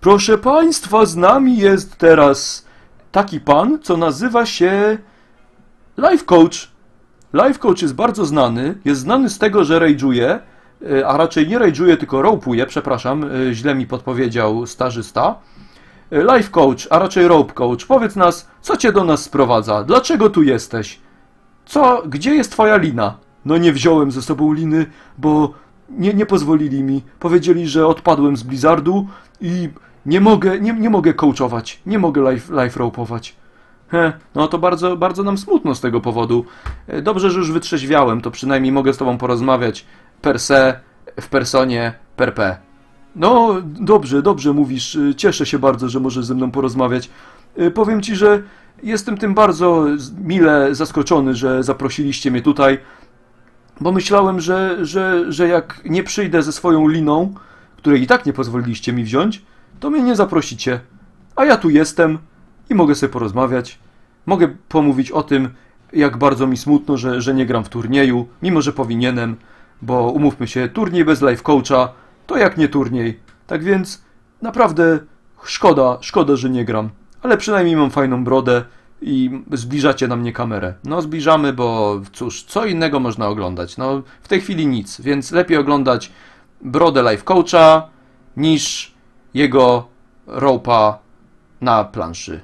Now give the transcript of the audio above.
Proszę Państwa, z nami jest teraz taki pan, co nazywa się Life Coach. Life Coach jest bardzo znany. Jest znany z tego, że rage'uje, e, a raczej nie rage'uje, tylko rope'uje, przepraszam, e, źle mi podpowiedział starzysta. E, Life Coach, a raczej Rope Coach, powiedz nas, co cię do nas sprowadza? Dlaczego tu jesteś? Co, gdzie jest twoja lina? No nie wziąłem ze sobą liny, bo nie, nie pozwolili mi. Powiedzieli, że odpadłem z Blizzardu i nie mogę, nie, nie mogę coachować, nie mogę life, life rope'ować. He, no to bardzo, bardzo nam smutno z tego powodu. E, Dobrze, że już wytrzeźwiałem, to przynajmniej mogę z tobą porozmawiać per se, w personie, per pe. No, dobrze, dobrze mówisz. Y, Cieszę się bardzo, że możesz ze mną porozmawiać. Y, Powiem ci, że jestem tym bardzo mile zaskoczony, że zaprosiliście mnie tutaj, bo myślałem, że, że, że jak nie przyjdę ze swoją liną, której i tak nie pozwoliliście mi wziąć, to mnie nie zaprosicie. A ja tu jestem i mogę sobie porozmawiać. Mogę pomówić o tym, jak bardzo mi smutno, że, że nie gram w turnieju, mimo że powinienem, bo umówmy się, turniej bez life coacha to jak nie turniej. Tak więc naprawdę szkoda, szkoda, że nie gram. Ale przynajmniej mam fajną brodę i zbliżacie na mnie kamerę. No zbliżamy, bo cóż, co innego można oglądać? No w tej chwili nic, więc lepiej oglądać brodę life coacha niż jego ropa na planszy.